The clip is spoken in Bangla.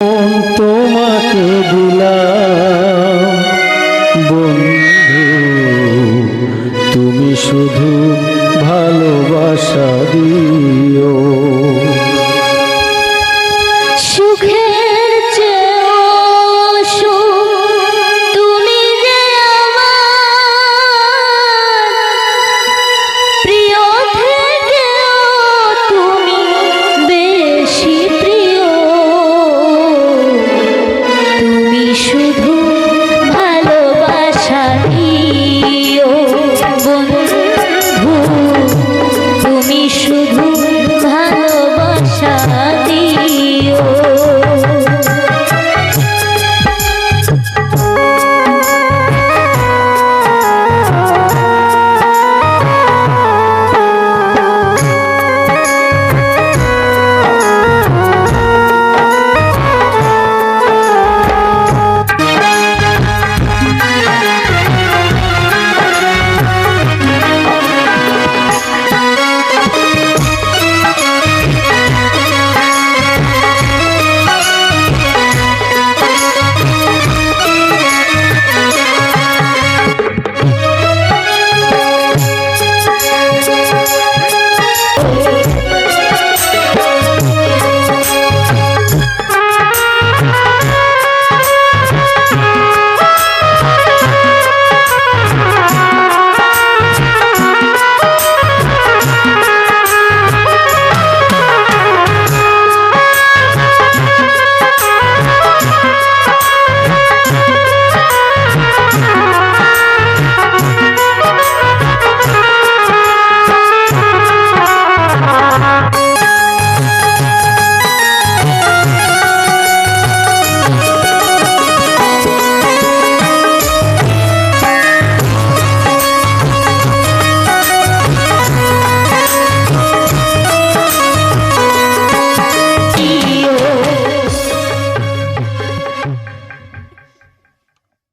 তোমাকে দিলাম। বন্ধু তুমি শুধু ভালোবাসা দিও। সুখে